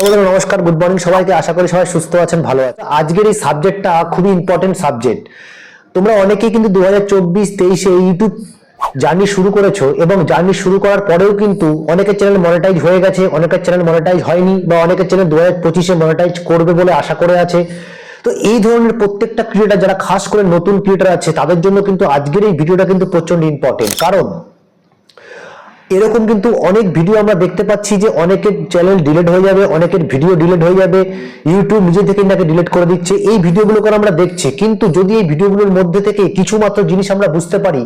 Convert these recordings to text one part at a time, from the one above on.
বন্ধুরা, নমস্কার good morning সবাইকে। আশা করি সবাই সুস্থ আছেন, ভালো আছেন। আজকের এই সাবজেক্টটা খুবই ইম্পর্টেন্ট সাবজেক্ট তোমরা অনেকেই কিন্তু দু হাজার চব্বিশ, তেইশে ইউটিউব জার্নি শুরু করেছ এবং জার্নি শুরু করার পরেও কিন্তু অনেকের চ্যানেল মনিটাইজ হয়ে গেছে, অনেকের চ্যানেল মনিটাইজ হয়নি বা অনেকের চ্যানেল দু হাজার পঁচিশে মনিটাইজ করবে বলে আশা করে আছে। তো এই ধরনের প্রত্যেকটা ক্রিয়েটার যারা খাস করে নতুন ক্রিয়েটার আছে, তাদের জন্য কিন্তু আজকের এই ভিডিওটা কিন্তু প্রচণ্ড ইম্পর্টেন্ট কারণ এরকম কিন্তু অনেক ভিডিও আমরা দেখতে পাচ্ছি যে অনেকের চ্যানেল ডিলেট হয়ে যাবে, অনেকের ভিডিও ডিলেট হয়ে যাবে ইউটিউব নিজে থেকে নাকি ডিলেট করে দিচ্ছে। এই ভিডিওগুলোকে আমরা দেখছি। কিন্তু যদি এই ভিডিওগুলোর মধ্যে থেকে কিছু মাত্র জিনিস আমরা বুঝতে পারি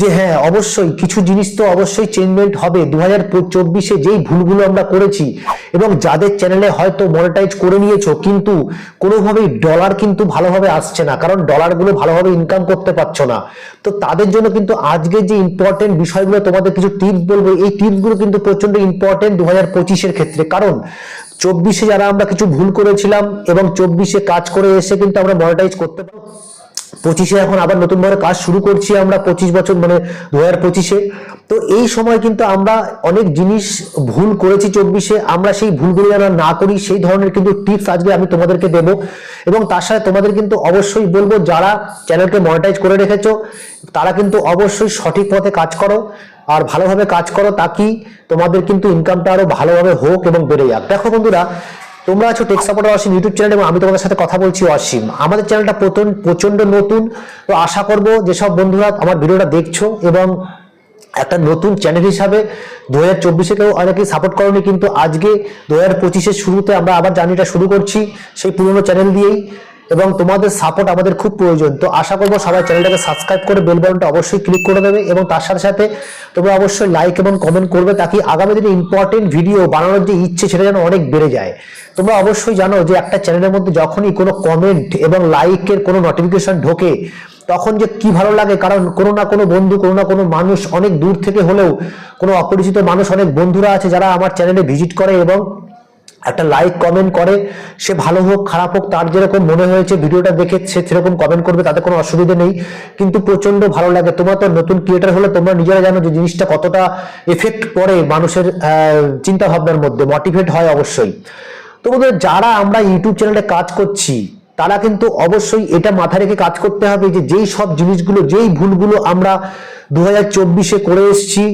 যে হ্যাঁ অবশ্যই কিছু জিনিস তো অবশ্যই চেঞ্জমেন্ট হবে। দু হাজার চব্বিশে যেই ভুলগুলো আমরা করেছি এবং যাদের চ্যানেলে হয়তো মনিটাইজ করে নিয়েছো, কিন্তু কোনোভাবেই ডলার কিন্তু ভালোভাবে আসছে না, কারণ ডলারগুলো ভালোভাবে ইনকাম করতে পারছ না। তো তাদের জন্য কিন্তু আজকে যে ইম্পর্টেন্ট বিষয়গুলো, তোমাদের কিছু টিপস বলব, এই টিপসগুলো কিন্তু প্রচণ্ড ইম্পর্টেন্ট দু হাজার পঁচিশের ক্ষেত্রে। কারণ চব্বিশে যারা আমরা কিছু ভুল করেছিলাম এবং চব্বিশে কাজ করে এসে কিন্তু আমরা মনিটাইজ করতে পারব পঁচিশে এখন আবার নতুন ভাবে কাজ শুরু করছি আমরা পঁচিশ বছর মানে দু হাজার পঁচিশে। তো এই সময় কিন্তু আমরা অনেক জিনিস ভুল করেছি চব্বিশে, আমরা সেই ভুলগুলো যেন না করি, সেই ধরনের কিন্তু টিপস আজকে আমি তোমাদেরকে দেব। এবং তার সাথে তোমাদের কিন্তু অবশ্যই বলব, যারা চ্যানেলকে মনিটাইজ করে রেখেছো, তারা কিন্তু অবশ্যই সঠিক পথে কাজ করো। আর ভালোভাবে কাজ করো তাকি তোমাদের কিন্তু ইনকামটা আরও ভালোভাবে হোক এবং বেড়ে যাক। দেখো বন্ধুরা তোমরা আছো tech supporter Asim YouTube channel এবং আমি তোমাদের সাথে কথা বলছি অসীম আমাদের চ্যানেলটা প্রথম প্রচণ্ড নতুন। তো আশা করব যেসব বন্ধুরা আমার ভিডিওটা দেখছ এবং একটা নতুন চ্যানেল হিসাবে দু হাজার চব্বিশে কেউ অনেকেই সাপোর্ট করেনি, কিন্তু আজকে দু হাজার পঁচিশের শুরুতে আমরা আবার জার্নিটা শুরু করছি সেই পুরনো চ্যানেল দিয়েই। এবং তোমাদের সাপোর্ট আমাদের খুব প্রয়োজন। তো আশা করব সবাই চ্যানেলটাকে সাবস্ক্রাইব করে বেল বাটনটা অবশ্যই ক্লিক করে দেবে এবং তার সাথে সাথে তোমরা অবশ্যই লাইক এবং কমেন্ট করবে তাকে আগামী দিনে ইম্পর্টেন্ট ভিডিও বানানোর যে ইচ্ছে সেটা যেন অনেক বেড়ে যায়। তোমরা অবশ্যই জানো যে একটা চ্যানেলের মধ্যে যখনই কোনো কমেন্ট এবং লাইকের কোনো নোটিফিকেশন ঢোকে, তখন যে কি ভালো লাগে? কারণ কোনো না কোনো বন্ধু, কোনো না কোনো মানুষ অনেক দূর থেকে হলেও, কোনো অপরিচিত মানুষ, অনেক বন্ধুরা আছে যারা আমার চ্যানেলে ভিজিট করে এবং একটা লাইক কমেন্ট করে। সে ভালো হোক, খারাপ হোক, তার যেরকম মনে হয়েছে, ভিডিওটা দেখে সে সেরকম কমেন্ট করবে, তাতে কোনো অসুবিধা নেই। কিন্তু প্রচণ্ড ভালো লাগে। তোমরা তো নতুন ক্রিয়েটার হলে তোমরা নিজেরা জানো যে জিনিসটা কতটা এফেক্ট পড়ে মানুষের চিন্তা ভাবনার মধ্যে। মোটিভেট হয় অবশ্যই। তো যারা আমরা ইউটিউব চ্যানেলে কাজ করছি, তারা কিন্তু অবশ্যই এটা মাথায় রেখে কাজ করতে হবে যে যেই সব জিনিসগুলো, যেই ভুলগুলো আমরা দু হাজার চব্বিশে করে এসেছি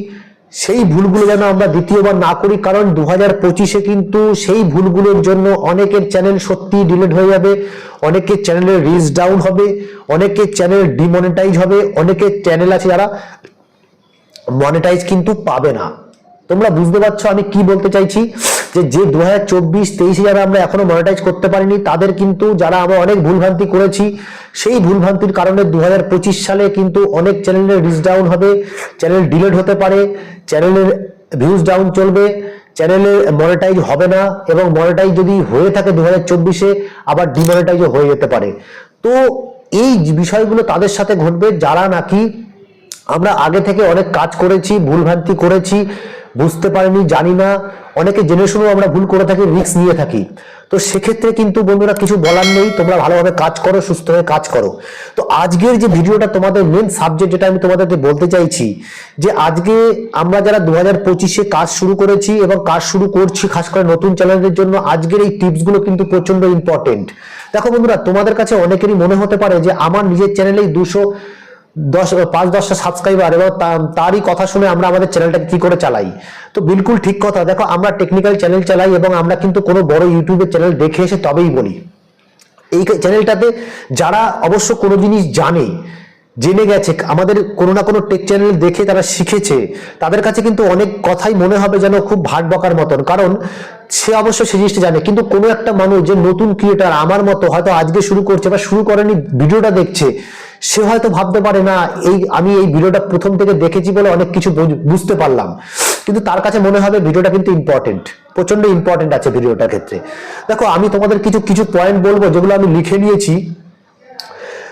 সেই ভুলগুলো যেন আমরা দ্বিতীয়বার না করি, কারণ দু হাজার পঁচিশে কিন্তু সেই ভুলগুলোর জন্য অনেকের চ্যানেল সত্যি ডিলেট হয়ে যাবে, অনেকের চ্যানেলের রিচ ডাউন হবে, অনেকের চ্যানেল ডিমনিটাইজ হবে, অনেকের চ্যানেল আছে যারা মনিটাইজ কিন্তু পাবে না। তোমরা বুঝতে পারছ আমি কি বলতে চাইছি? যে যে দু হাজার চব্বিশ, তেইশে যারা আমরা এখনও মনিটাইজ করতে পারিনি, তাদের কিন্তু যারা আমরা অনেক ভুলভ্রান্তি করেছি, সেই ভুলভ্রান্তির কারণে দু হাজার পঁচিশ সালে কিন্তু অনেক চ্যানেলের রিচ ডাউন হবে চ্যানেল ডিলেট হতে পারে চ্যানেলের ভিউজ ডাউন চলবে চ্যানেলে মনিটাইজ হবে না, এবং মনিটাইজ যদি হয়ে থাকে দু হাজার চব্বিশে, আবার ডিমনিটাইজও হয়ে যেতে পারে। তো এই বিষয়গুলো তাদের সাথে ঘটবে, যারা নাকি আমরা আগে থেকে অনেক কাজ করেছি, ভুলভ্রান্তি করেছি বুঝতে পারিনি, জানি না। অনেকে জেনে আমরা ভুল করে থাকি রিস্ক নিয়ে থাকি। তো সেক্ষেত্রে কিন্তু বন্ধুরা কিছু বলার নেই, তোমরা ভালোভাবে কাজ করো, সুস্থ হয়ে কাজ করো। তো আজকের যে ভিডিওটা তোমাদের মেন সাবজেক্ট যেটা আমি তোমাদেরকে বলতে চাইছি, যে আজকে আমরা যারা দু হাজার পঁচিশে কাজ শুরু করেছি এবং কাজ শুরু করছি, খাস করে নতুন চ্যানেলদের জন্য, আজকের এই টিপসগুলো কিন্তু প্রচণ্ড ইম্পর্টেন্ট দেখো বন্ধুরা, তোমাদের কাছে অনেকেরই মনে হতে পারে যে আমার নিজের চ্যানেলেই দুশো দশ, পাঁচ দশটা সাবস্ক্রাইবার এবং তারই কথা শুনে আমরা আমাদের চ্যানেলটাকে কি করে চালাই? তো বিলকুল ঠিক কথা। দেখো, আমরা টেকনিক্যাল চ্যানেল চালাই এবং আমরা কিন্তু কোনো বড় ইউটিউবের চ্যানেল দেখে এসে তবেই বলি। এই চ্যানেলটাতে যারা অবশ্য কোনো জিনিস জানে, জেনে গেছে, আমাদের কোনো না কোনো টেক চ্যানেল দেখে তারা শিখেছে, তাদের কাছে কিন্তু অনেক কথাই মনে হবে যেন খুব ভাট বকার মতন। কারণ সে অবশ্য সে জিনিসটা জানে। কিন্তু কোনো একটা মানুষ যে নতুন ক্রিয়েটার আমার মতো হয়তো আজকে শুরু করছে বা শুরু করেনি ভিডিওটা দেখছে সে হয়তো ভাবতে পারে, না, এই, আমি এই ভিডিওটা প্রথম থেকে দেখেছি বলে অনেক কিছু বুঝ- বুঝতে পারলাম। কিন্তু তার কাছে মনে হবে ভিডিওটা কিন্তু ইম্পর্টেন্ট প্রচণ্ড ইম্পর্টেন্ট আছে ভিডিওটার ক্ষেত্রে। দেখো, আমি তোমাদের কিছু কিছু পয়েন্ট বলব যেগুলো আমি লিখে নিয়েছি।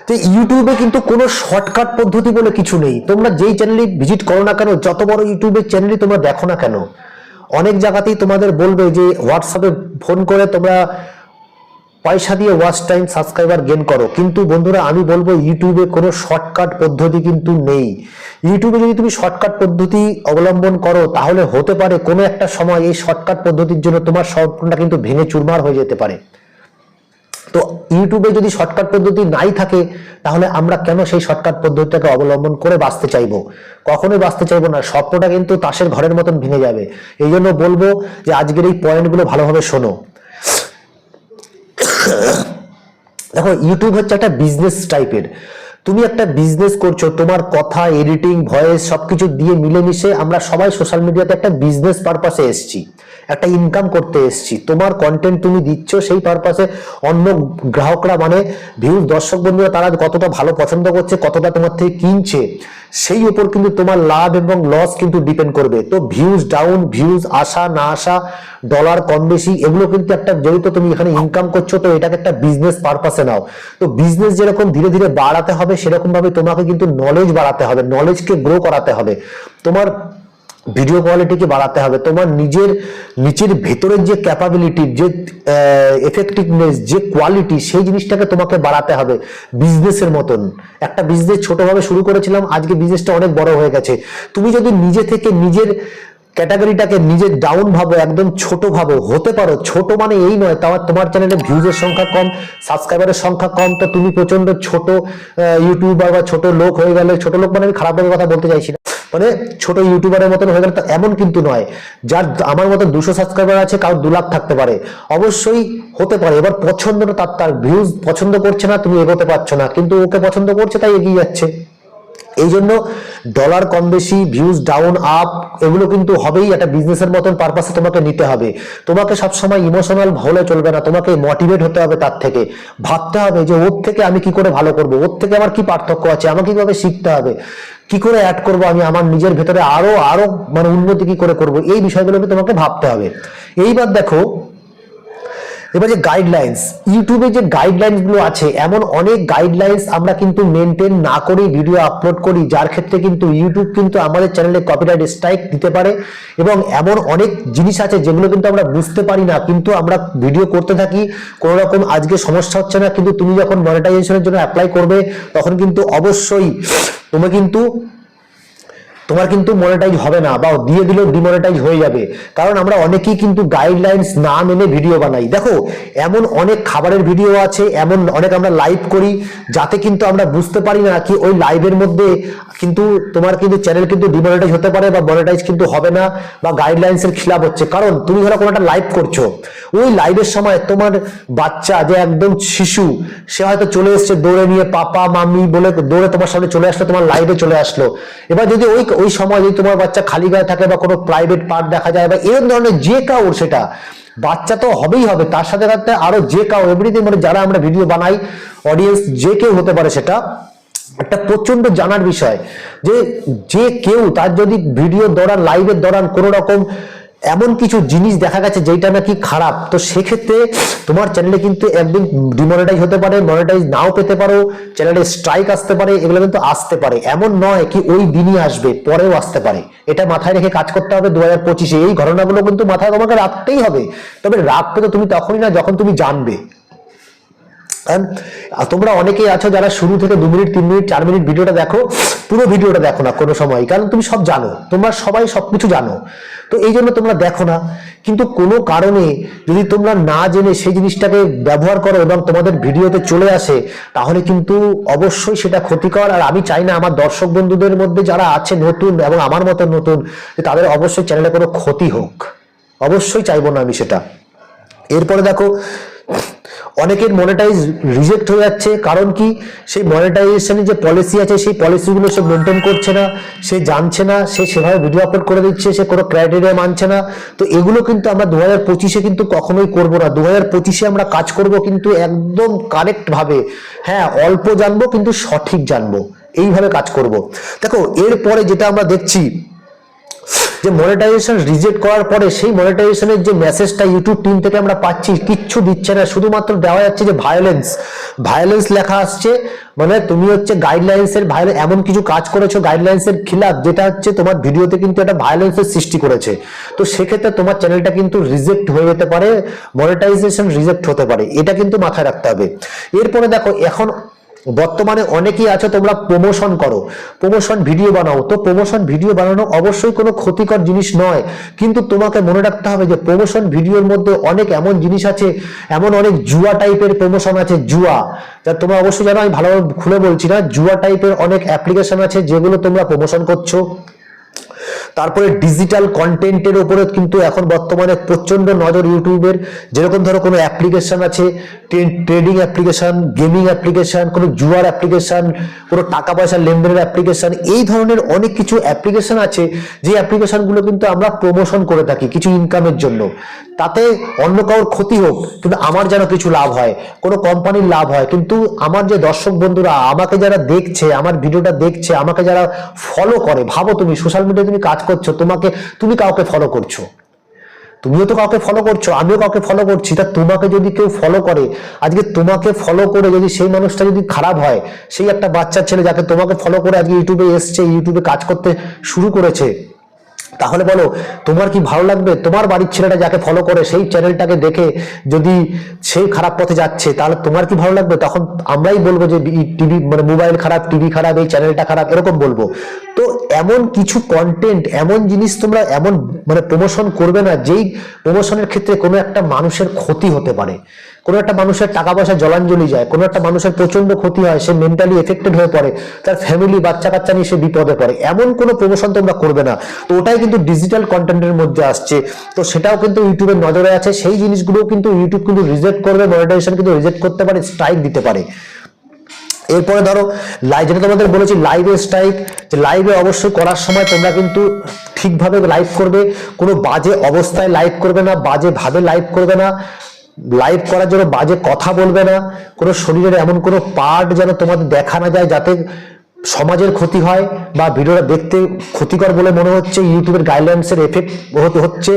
যে ইউটিউবে কিন্তু কোনো শর্টকাট পদ্ধতি বলে কিছু নেই। তোমরা যেই চ্যানেলে ভিজিট করো না কেন, যত বড় ইউটিউবের চ্যানেলই তোমরা দেখো না কেন, অনেক জায়গাতেই তোমাদের বলবে যে হোয়াটসঅ্যাপে ফোন করে তোমরা পয়সা দিয়ে ওয়াচ টাইম সাবস্ক্রাইবার গেন করো। কিন্তু বন্ধুরা, আমি বলব ইউটিউবে কোনো শর্টকাট পদ্ধতি কিন্তু নেই। ইউটিউবে যদি তুমি শর্টকাট পদ্ধতি অবলম্বন করো, তাহলে হতে পারে কোনো একটা সময় এই শর্টকাট পদ্ধতির জন্য তোমার স্বপ্নটা কিন্তু ভেঙে চুরমার হয়ে যেতে পারে। তো ইউটিউবে যদি শর্টকাট পদ্ধতি নাই থাকে, তাহলে আমরা কেন সেই শর্টকাট পদ্ধতিটাকে অবলম্বন করে বাঁচতে চাইব? কখনোই বাঁচতে চাইব না। স্বপ্নটা কিন্তু তাসের ঘরের মতন ভেঙে যাবে। এই জন্য বলব যে আজকের এই পয়েন্টগুলো ভালোভাবে শোনো। দেখো ইউটিউব হচ্ছে একটা বিজনেস টাইপের তুমি একটা বিজনেস করছ, তোমার কথা এডিটিং ভয়েস সবকিছু দিয়ে মিলেমিশে আমরা সবাই সোশ্যাল মিডিয়াতে একটা বিজনেস পারপাসে এসেছি। একটা ইনকাম করতে এসেছি। তোমার কন্টেন্ট তুমি দিচ্ছ, সেই পারপাসে অন্য গ্রাহকরা মানে ভিউজ দর্শক বন্ধুরা, তারা কতটা ভালো পছন্দ করছে, কতটা তোমার থেকে কিনছে, সেই উপর কিন্তু তোমার লাভ এবং লস কিন্তু ডিপেন্ড করবে। তো ভিউজ ডাউন ভিউজ আসা, না আসা ডলার কম বেশি, এগুলো কিন্তু একটা যেহেতু তুমি এখানে ইনকাম করছ, তো এটাকে একটা বিজনেস পারপাসে নাও। তো বিজনেস যেরকম ধীরে ধীরে বাড়াতে হবে সেরকম ভাবে তোমাকে কিন্তু নলেজ বাড়াতে হবে নলেজকে গ্রো করাতে হবে। তোমার ভিডিও কোয়ালিটিকে বাড়াতে হবে। তোমার নিজের নিচের ভেতরের যে ক্যাপাবিলিটি যে এফেক্টিভনেস যে কোয়ালিটি সেই জিনিসটাকে তোমাকে বাড়াতে হবে বিজনেসের মতন। একটা বিজনেস ছোটভাবে শুরু করেছিলাম, আজকে বিজনেসটা অনেক বড় হয়ে গেছে। তুমি যদি নিজে থেকে নিজের ক্যাটাগরিটাকে নিজের ডাউন ভাবো, একদম ছোট ভাবো, হতে পারো। ছোট মানে এই নয় তাও তোমার চ্যানেলে ভিউজের সংখ্যা কম সাবস্ক্রাইবারের সংখ্যা কম, তো তুমি প্রচণ্ড ছোট ইউটিউবার বা ছোট লোক হয়ে গেলে, ছোট লোক মানে আমি খারাপ কথা বলতে চাইছি না। মানে ছোট ইউটিউবারের মতন হয়ে গেল তো এমন কিন্তু নয়। যার আমার মতন দুশো সাবস্ক্রাইবার আছে, কারোর দু লাখ থাকতে পারে। অবশ্যই হতে পারে, এবার পছন্দটা তার তার ভিউজ পছন্দ করছে না, তুমি এগোতে পারছ না। কিন্তু ওকে পছন্দ করছে, তাই এগিয়ে যাচ্ছে। এই জন্য ডলার কম বেশি ভিউজ ডাউন আপ এগুলো কিন্তু হবেই একটা বিজনেসের মতন পারপাসে তোমাকে নিতে হবে। তোমাকে সবসময় ইমোশনাল হলে চলবে না, তোমাকে মোটিভেট হতে হবে তার থেকে। ভাবতে হবে যে ওর থেকে আমি কি করে ভালো করব, ওর থেকে আমার কি পার্থক্য আছে, আমাকে কীভাবে শিখতে হবে, কি করে অ্যাড করব আমি, আমার নিজের ভেতরে আরও আরও মানে উন্নতি কি করে করব, এই বিষয়গুলোকে তোমাকে ভাবতে হবে। এইবার দেখো এবার যে গাইডলাইন্স ইউটিউবে যে গাইডলাইন্সগুলো আছে, এমন অনেক গাইডলাইন্স আমরা কিন্তু মেনটেন না করে ভিডিও আপলোড করি, যার ক্ষেত্রে কিন্তু ইউটিউব কিন্তু আমাদের চ্যানেলে কপিরাইট স্ট্রাইক দিতে পারে এবং এমন অনেক জিনিস আছে যেগুলো কিন্তু আমরা বুঝতে পারি না, কিন্তু আমরা ভিডিও করতে থাকি। কোনো রকম আজকে সমস্যা হচ্ছে না, কিন্তু তুমি যখন মনিটাইজেশনের জন্য অ্যাপ্লাই করবে, তখন কিন্তু অবশ্যই তুমি কিন্তু তোমার কিন্তু মনিটাইজ হবে না বা দিয়ে দিলেও ডিমনিটাইজ হয়ে যাবে। কারণ আমরা অনেকেই কিন্তু গাইডলাইন্স না মেনে ভিডিও বানাই। দেখো, এমন অনেক খাবারের ভিডিও আছে, এমন অনেক আমরা লাইভ করি, যাতে কিন্তু আমরা বুঝতে পারি না কি ওই লাইভের মধ্যে কিন্তু তোমার কিন্তু চ্যানেল কিন্তু ডিমনিটাইজ হতে পারে বা মনিটাইজ কিন্তু হবে না বা গাইডলাইন্স এর খিলাফ হচ্ছে। কারণ তুমি ধরো কোনো একটা লাইভ করছ, ওই লাইভের সময় তোমার বাচ্চা যে একদম শিশু, সে হয়তো চলে এসছে দৌড়ে নিয়ে, পাপা মামি বলে দৌড়ে তোমার সামনে চলে আসলো, তোমার লাইভে চলে আসলো। এবার যদি ওই ওই সময় যদি তোমার বাচ্চা খালি গায়ে থাকে বা কোনো প্রাইভেট পার্ট দেখা যায় বা এরকম ধরনের যে কাউর সেটা, বাচ্চা তো হবেই হবে। তার সাথে সাথে আরও যে কাউ এভরিথিং মানে যারা আমরা ভিডিও বানাই অডিয়েন্স যে কেউ হতে পারে সেটা, একটা প্রচণ্ড জানার বিষয় যে যে কেউ তার যদি ভিডিও দৌড়ান লাইভের দৌড়ান কোনো রকম এমন কিছু জিনিস দেখা গেছে যেটা নাকি খারাপ। তো সেক্ষেত্রে তোমার চ্যানেলে কিন্তু একদিন ডিমনিটাইজ হতে পারে মনিটাইজ নাও পেতে পারো চ্যানেলে স্ট্রাইক আসতে পারে, এগুলো কিন্তু আসতে পারে। এমন নয় কি ওই দিনই আসবে, পরেও আসতে পারে। এটা মাথায় রেখে কাজ করতে হবে দু হাজার পঁচিশে। এই ঘটনাগুলো কিন্তু মাথায় তোমাকে রাখতেই হবে। তবে রাখতে তো তুমি তখনই না, যখন তুমি জানবে। কারণ তোমরা অনেকেই আছো যারা শুরু থেকে দু মিনিট, তিন মিনিট, চার মিনিট ভিডিওটা দেখো, পুরো ভিডিওটা দেখো না কোনো সময়। কারণ তুমি সব জানো, তোমরা সবাই সবকিছু জানো। তো এই জন্য তোমরা দেখো না, কিন্তু কোনো কারণে যদি তোমরা না জেনে সেই জিনিসটাকে ব্যবহার করো এবং তোমাদের ভিডিওতে চলে আসে, তাহলে কিন্তু অবশ্যই সেটা ক্ষতিকর। আর আমি চাই না আমার দর্শক বন্ধুদের মধ্যে যারা আছে নতুন এবং আমার মতো নতুন, যে তাদের অবশ্যই চ্যানেলে কোনো ক্ষতি হোক। অবশ্যই চাইব না আমি সেটা। এরপরে দেখো অনেকের মনিটাইজ রিজেক্ট হয়ে যাচ্ছে। কারণ কি? সেই মনিটাইজেশনের যে পলিসি আছে, সেই পলিসিগুলো সে মেনটেন করছে না, সে জানছে না, সে সেভাবে ভিডিও আপলোড করে দিচ্ছে, সে কোনো ক্রাইটেরিয়া মানছে না। তো এগুলো কিন্তু আমরা দু হাজার পঁচিশে কিন্তু কখনোই করব না। দু হাজার পঁচিশে আমরা কাজ করব কিন্তু একদম কারেক্ট ভাবে। হ্যাঁ অল্প জানব কিন্তু সঠিক জানব। এইভাবে কাজ করব। দেখো, এরপরে যেটা আমরা দেখছি যে মনিটাইজেশন রিজেক্ট করার পরে সেই মনিটাইজেশনের যে মেসেজটা ইউটিউব টিম থেকে আমরা পাচ্ছি, কিচ্ছু দিচ্ছে না। শুধুমাত্র দেওয়া যাচ্ছে যে ভায়োলেন্স ভায়োলেন্স লেখা আসছে মানে তুমি হচ্ছে গাইডলাইন্সের ভায়োলেন্স এমন কিছু কাজ করেছ গাইডলাইন্সের খিলাফ, যেটা হচ্ছে তোমার ভিডিওতে কিন্তু একটা ভায়োলেন্সের সৃষ্টি করেছে। তো সেক্ষেত্রে তোমার চ্যানেলটা কিন্তু রিজেক্ট হয়ে যেতে পারে মনিটাইজেশন রিজেক্ট হতে পারে। এটা কিন্তু মাথায় রাখতে হবে। এরপরে দেখো, এখন বর্তমানে অনেকেই আছো, তোমরা প্রমোশন করো। প্রমোশন ভিডিও বানাও। তো প্রমোশন ভিডিও বানানো অবশ্যই কোনো ক্ষতিকর জিনিস নয়। কিন্তু তোমাকে মনে রাখতে হবে যে প্রমোশন ভিডিওর মধ্যে অনেক এমন জিনিস আছে, এমন অনেক জুয়া টাইপের প্রমোশন আছে, জুয়া। যা তোমরা অবশ্যই জানো, আমি ভালোভাবে খুলে বলছি না, জুয়া টাইপের অনেক অ্যাপ্লিকেশন আছে যেগুলো তোমরা প্রমোশন করছ। তারপরে ডিজিটাল কন্টেন্টের উপরে কিন্তু এখন বর্তমানে প্রচণ্ড নজর ইউটিউবের। যেরকম ধরো কোনো অ্যাপ্লিকেশন আছে ট্রেডিং অ্যাপ্লিকেশন গেমিং অ্যাপ্লিকেশন কোনো জুয়ার অ্যাপ্লিকেশন কোনো টাকা পয়সা লেনদেনের অ্যাপ্লিকেশন এই ধরনের অনেক কিছু অ্যাপ্লিকেশন আছে, যে অ্যাপ্লিকেশনগুলো কিন্তু আমরা প্রমোশন করে থাকি কিছু ইনকামের জন্য। তাতে অন্য কারোর ক্ষতি হোক, কিন্তু আমার যেন কিছু লাভ হয়, কোনো কোম্পানির লাভ হয়, কিন্তু আমার যে দর্শক বন্ধুরা, আমাকে যারা দেখছে, আমার ভিডিওটা দেখছে, আমাকে যারা ফলো করে, ভাবো তুমি সোশ্যাল মিডিয়ায় তুমি কাজ করছ, তোমাকে তুমি কাউকে ফলো করছ। তুমিও তো কাউকে ফলো করছ, আমিও কাউকে ফলো করছি। তা তোমাকে যদি কেউ ফলো করে, আজকে তোমাকে ফলো করে যদি সেই মানুষটা যদি খারাপ হয়, সেই একটা বাচ্চা ছেলে যাকে তোমাকে ফলো করে আজকে ইউটিউবে এসছে, ইউটিউবে কাজ করতে শুরু করেছে তাহলে বলো, তোমার কি ভালো লাগবে? তোমার বাড়ির ছেলেটা যাকে ফলো করে, সেই চ্যানেলটাকে দেখে যদি সেই খারাপ পথে যাচ্ছে, তাহলে তোমার কি ভালো লাগবে? তখন আমরাই বলব যে টিভি মানে মোবাইল খারাপ টিভি খারাপ, এই চ্যানেলটা খারাপ, এরকম বলব। তো এমন কিছু কন্টেন্ট এমন জিনিস তোমরা এমন মানে প্রমোশন করবে না, যেই প্রমোশনের ক্ষেত্রে কোনো একটা মানুষের ক্ষতি হতে পারে। কোনো একটা মানুষের টাকা পয়সা জলাঞ্জলি যায়, কোনো একটা মানুষের প্রচণ্ড ক্ষতি হয়, সে মেন্টালি এফেক্টেড হয়ে পড়ে, তার ফ্যামিলি বাচ্চা কাচ্চা নিয়ে সে বিপদে পড়ে। এমন কোনো প্রমোশন তোমরা করবে না। তো ওটাই কিন্তু ডিজিটাল কন্টেন্টের মধ্যে আসছে। তো সেটাও কিন্তু ইউটিউবের নজরে আছে। সেই জিনিসগুলো কিন্তু ইউটিউব কিন্তু রিজেক্ট করবে মনিটাইজেশন কিন্তু রিজেক্ট করতে পারে স্ট্রাইক দিতে পারে। এরপরে ধরো লাইভ যেটা তোমাদের বলেছি লাইভে স্ট্রাইক যে লাইভে অবশ্যই করার সময় তোমরা কিন্তু ঠিকভাবে লাইভ করবে। কোনো বাজে অবস্থায় লাইভ করবে না বাজে ভাবে লাইভ করবে না। লাইভ করার জন্য বাজে কথা বলবে না, কোনো শরীরের এমন কোনো পার্ট যেন তোমাদের দেখা না যায় যাতে সমাজের ক্ষতি হয় বা ভিডিওটা দেখতে ক্ষতিকর বলে মনে হচ্ছে ইউটিউবের গাইডলাইন্সের এফেক্ট হতে, হচ্ছে।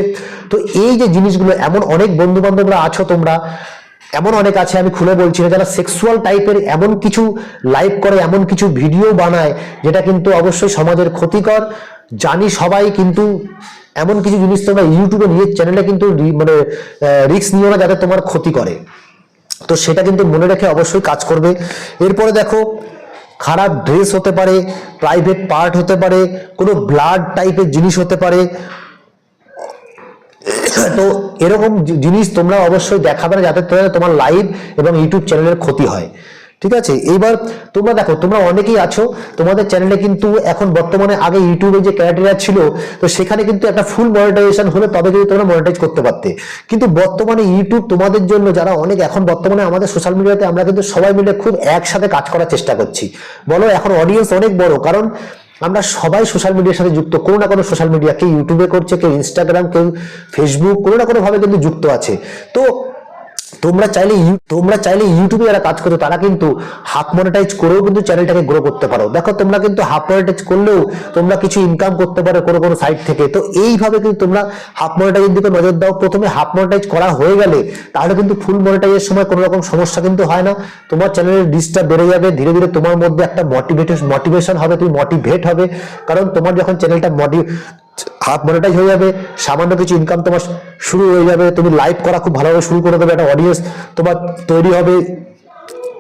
তো এই যে জিনিসগুলো, এমন অনেক বন্ধু বান্ধবরা আছো তোমরা, এমন অনেক আছে আমি খুলে বলছি না, যারা সেক্সুয়াল টাইপের এমন কিছু লাইভ করে, এমন কিছু ভিডিও বানায়, যেটা কিন্তু অবশ্যই সমাজের ক্ষতিকর। জানি সবাই কিন্তু এমন কিছু জিনিস তোমরা ইউটিউবে নিজের চ্যানেলে কিন্তু মানে রিস্ক নিও না যাতে তোমার ক্ষতি করে। তো সেটা কিন্তু মনে রেখে অবশ্যই কাজ করবে। এরপরে দেখো, খারাপ ড্রেস হতে পারে প্রাইভেট পার্ট হতে পারে, কোনো ব্লাড টাইপের জিনিস হতে পারে। তো এরকম জিনিস তোমরা অবশ্যই দেখাবে না যাতে তোমার লাইভ এবং ইউটিউব চ্যানেলের ক্ষতি হয়। ঠিক আছে? এইবার তোমরা দেখো, তোমরা অনেকেই আছো, তোমাদের চ্যানেলে কিন্তু এখন বর্তমানে আগে ইউটিউবে যে ক্রাইটেরিয়া ছিল, তো সেখানে কিন্তু একটা ফুল মনিটাইজেশন হলে তবে কিন্তু তোমরা মনিটাইজ করতে পারতে। কিন্তু বর্তমানে ইউটিউব তোমাদের জন্য, যারা অনেক এখন বর্তমানে আমাদের সোশ্যাল মিডিয়াতে আমরা কিন্তু সবাই মিলে খুব একসাথে কাজ করার চেষ্টা করছি। বলো, এখন অডিয়েন্স অনেক বড়, কারণ আমরা সবাই সোশ্যাল মিডিয়ার সাথে যুক্ত। কোনো না কোনো সোশ্যাল মিডিয়া কেউ ইউটিউবে করছে কেউ ইনস্টাগ্রাম কেউ ফেসবুক কোনো না কোনো ভাবে কিন্তু যুক্ত আছে। তো তোমরা চাইলে তোমরা চাইলে ইউটিউবে যারা কাজ করছ তারা কিন্তু হাফ মনিটাইজ করেও কিন্তু চ্যানেলটাকে গ্রো করতে পারো। দেখো, তোমরা কিন্তু হাফ মনিটাইজ করলেও তোমরা কিছু ইনকাম করতে পারো কোনো কোনো সাইট থেকে। তো এইভাবে কিন্তু তোমরা হাফ মনিটাইজের দিকে নজর দাও। প্রথমে হাফ মনিটাইজ করা হয়ে গেলে তাহলে কিন্তু ফুল মনিটাইজের সময় কোনো রকম সমস্যা কিন্তু হয় না। তোমার চ্যানেলের রিচটা বেড়ে যাবে। ধীরে ধীরে তোমার মধ্যে একটা মোটিভেট মোটিভেশন হবে, তুমি মোটিভেট হবে। কারণ তোমার যখন চ্যানেলটা মোটি হাফ মনিটাইজ হয়ে যাবে, সামান্য কিছু ইনকাম তোমার শুরু হয়ে যাবে, তুমি লাইভ করা খুব ভালোভাবে শুরু করে দেবে একটা অডিয়েন্স তোমার তৈরি হবে।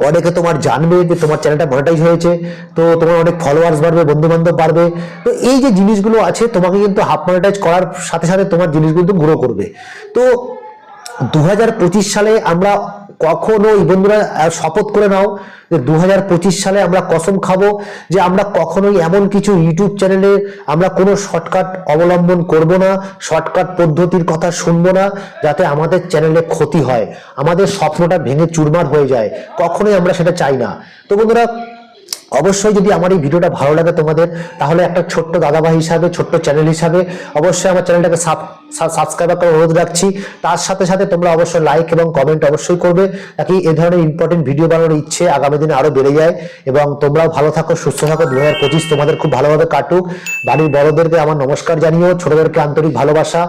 অনেকে তোমার জানবে যে তোমার চ্যানেলটা মনিটাইজ হয়েছে, তো তোমার অনেক ফলোয়ার্স বাড়বে বন্ধু বান্ধব বাড়বে। তো এই যে জিনিসগুলো আছে, তোমাকে কিন্তু হাফ মনিটাইজ করার সাথে সাথে তোমার জিনিসগুলো গ্রো করবে। তো দু হাজার পঁচিশ সালে আমরা কখনোই, বন্ধুরা শপথ করে নাও যে দু হাজার পঁচিশ সালে আমরা কসম খাব যে আমরা কখনোই এমন কিছু ইউটিউব চ্যানেলে আমরা কোনো শর্টকাট অবলম্বন করব না শর্টকাট পদ্ধতির কথা শুনব না, যাতে আমাদের চ্যানেলে ক্ষতি হয়, আমাদের স্বপ্নটা ভেঙে চুরমার হয়ে যায়। কখনোই আমরা সেটা চাই না। তো বন্ধুরা, অবশ্যই যদি আমার এই ভিডিওটা ভালো লাগে তোমাদের, তাহলে একটা ছোট্ট দাদাভাই হিসাবে, ছোট্ট চ্যানেল হিসাবে অবশ্যই আমার চ্যানেলটাকে সাব সাবস্ক্রাইবার করার অনুরোধ রাখছি। তার সাথে সাথে তোমরা অবশ্যই লাইক এবং কমেন্ট অবশ্যই করবে। তাকে এ ধরনের ইম্পর্টেন্ট ভিডিও বানানোর ইচ্ছে আগামী দিনে আরও বেড়ে যায় এবং তোমরাও ভালো থাকো, সুস্থ থাকো। দু হাজার পঁচিশ তোমাদের খুব ভালোভাবে কাটুক। বাড়ির বড়দেরকে আমার নমস্কার জানিও। ছোটদেরকে আন্তরিক ভালোবাসা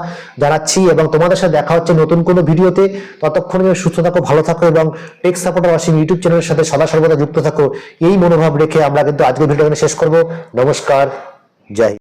জানাচ্ছি এবং তোমাদের সাথে দেখা হচ্ছে নতুন কোনো ভিডিওতে। ততক্ষণ সুস্থ থাকো, ভালো থাকো এবং টেক সাপোর্টার অসীম ইউটিউব চ্যানেলের সাথে সদা সর্বদা যুক্ত থাকো। এই মনোভাব রেখে আমরা কিন্তু আজকের ভিডিও শেষ করব। নমস্কার, জয়।